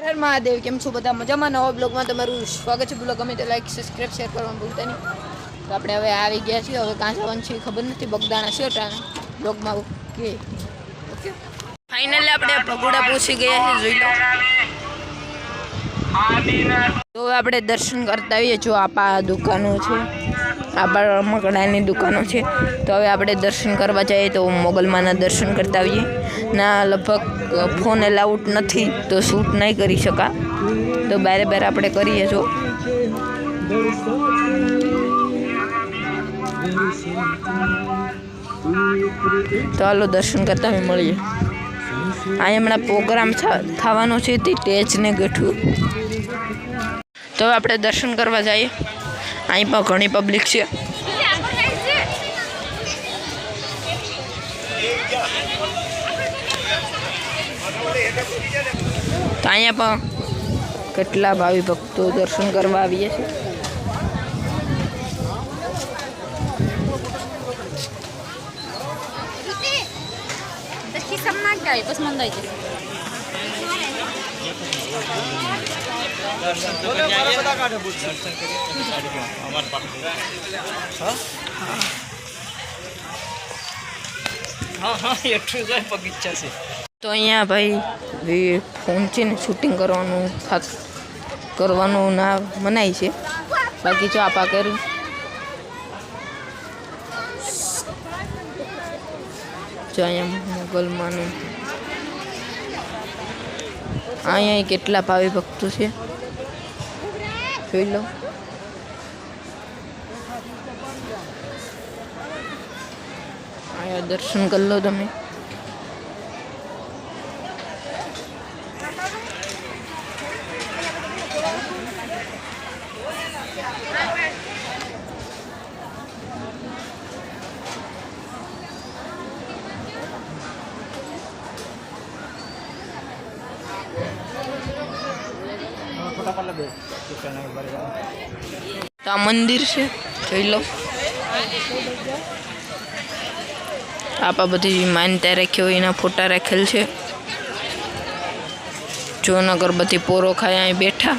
હર મહાદેવ, કેમ છો બધા મજામાં? નવા બ્લોગમાં તમારું સ્વાગત છે. બ્લોગ ગમે તે લાઈક સબસ્ક્રાઈબ શેર કરવાનું ભૂલતા નહીં. તો આપણે હવે આવી ગયા છીએ. હવે કાં જવાનું છે ખબર નથી. બગદાણા છે ટાણે બ્લોગમાં કે ઓકે. ફાઇનલી આપણે ભગોડા પહોંચી ગયા છે, જોઈ લો. તો હવે આપણે દર્શન કરતા આવીએ. જો આપા દુકાનો છે. આપા રમકડાની દુકાનો છે. તો હવે આપણે દર્શન કરવા જઈએ તો મોગલમાના દર્શન કરતા આવીએ. ના, લગભગ ફોન એલાઉડ નથી, તો શૂટ નહીં કરી શકા તો બારે બારે આપણે કરીએ છો તો હાલો દર્શન કરતા અમે મળીએ. અહીં હમણાં પ્રોગ્રામ થવાનો છે, તે ટેચને ગઠવું ગઠું તો આપણે દર્શન કરવા જઈએ. અહીં પણ ઘણી પબ્લિક છે. અહીંયા પણ કેટલા ભાવિ ભક્તો દર્શન કરવા આવીએ છે બસ મંદાઈ nagraj, posmandajcie. હા હા એટલું જ તો અહીંયા ભાઈ ફોન છે ને શૂટિંગ કરવાનું કરવાનું ના મનાય છે. બાકી જો આપા કર્યું. જો અહીંયા મોગલમાંનું અહીંયા કેટલા ભાવિ ભક્તો છે? જોઈ લો. અહીંયા દર્શન કરી લો તમે. આ મંદિર છે, જોઈ લો. આપા બધી માન્યતા રાખી હોય, એના ફોટા રાખેલ છે. જો અગરબત્તી પોરો ખાય, અહીં બેઠા.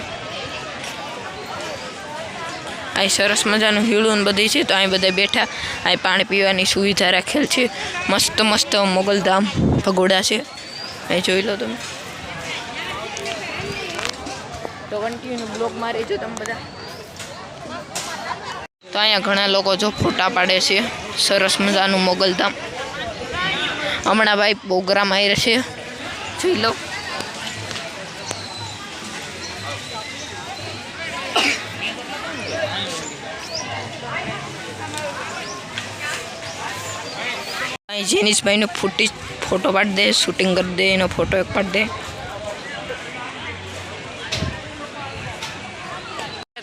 અહીં સરસ મજાનું હીળું બધી છે, તો અહીં બધા બેઠા. અહીં પાણી પીવાની સુવિધા રાખેલ છે. મસ્ત મસ્ત મોગલધામ ભગોડા છે. અહીં જોઈ લો તમે. તો કન્ટિન્યુ બ્લોગમાં રહેજો તમે બધા. તો અહીંયા ઘણા લોકો જો ફોટા પાડે છે. સરસ મજાનું મોગલધામ. હમણાં ભાઈ પ્રોગ્રામ આવી રહેશે જોઈ લો. જેનિશભાઈનો ફૂટી ફોટો પાડી દે, શૂટિંગ કરી દે, એનો ફોટો એક પાડી દે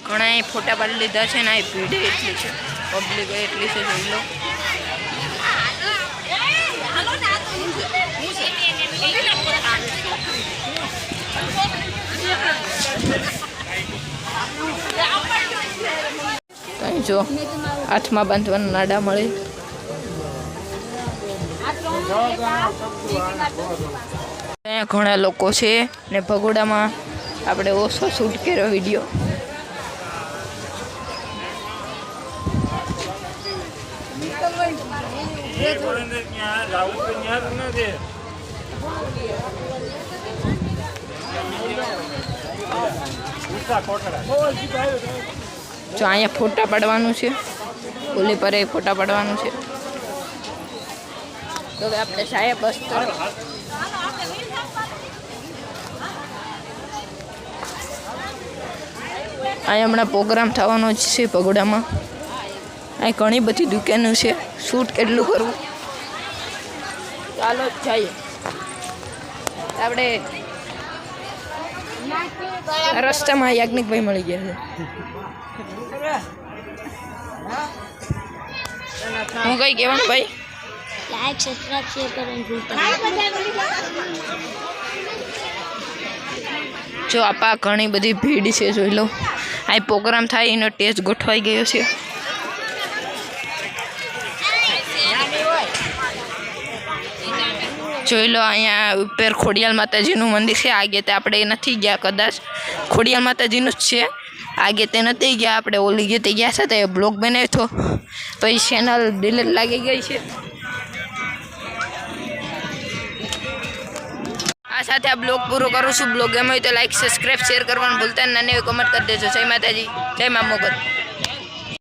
ઘણા અહીં ફોટા પાડી લીધા છે ને અહીં ભીડે એટલી છે. પબ્લિક એટલી છે, જોઈ લો. જો, હાથમાં બાંધવાના નાડા મળે. ઘણા લોકો છે ને ભગોડામાં આપણે ઓછો શૂટ કર્યો વીડિયો. જો અહીંયા ફોટા પાડવાનું છે. ઓલી પર એ ફોટા પાડવાનું છે. તો હવે આપણે સાહેબ બસ અહીંયા હમણાં પ્રોગ્રામ થવાનો જ છે પગોડામાં. અહીં ઘણી બધી દુકાનો છે. શૂટ કેટલું કરવું? ચાલો જઈએ. આપણે રસ્તામાં યાજ્ઞિકભાઈ મળી ગયા છે. હું કઈ કહેવાનું ભાઈ? લાઈક સબસ્ક્રાઇબ શેર કરવાનું જો આપા ઘણી બધી ભીડ છે જોઈ લો. આ પ્રોગ્રામ થાય એનો ટેસ્ટ ગોઠવાઈ ગયો છે. જોઈ લો, અહીંયા ઉપર ખોડિયાલ માતાજીનું મંદિર છે. આગે તે આપણે નથી ગયા કદાચ. ખોડિયાલ માતાજીનું જ છે. આગે તે નથી ગયા, આપણે ઓલી ગઈ ગયા છે તે બ્લોગ બનાવ્યો તો. પછી ચેનલ ડિલેટ લાગી ગઈ છે. આ સાથે આ બ્લોગ પૂરો કરું છું. બ્લોગ ગમે તો લાઈક સબસ્ક્રાઈબ શેર કરવાનું ભૂલતા નહીં. એવી કમેન્ટ કરી દેજો. જય માતાજી. જય મા મોગલ.